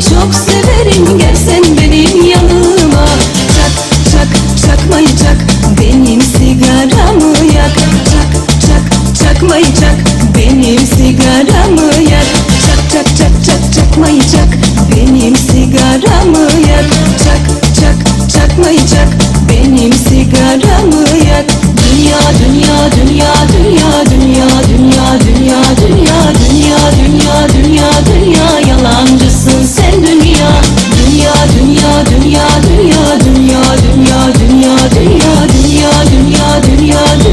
çok dünya dünya dünya dünya dünya dünya dünya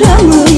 yaramı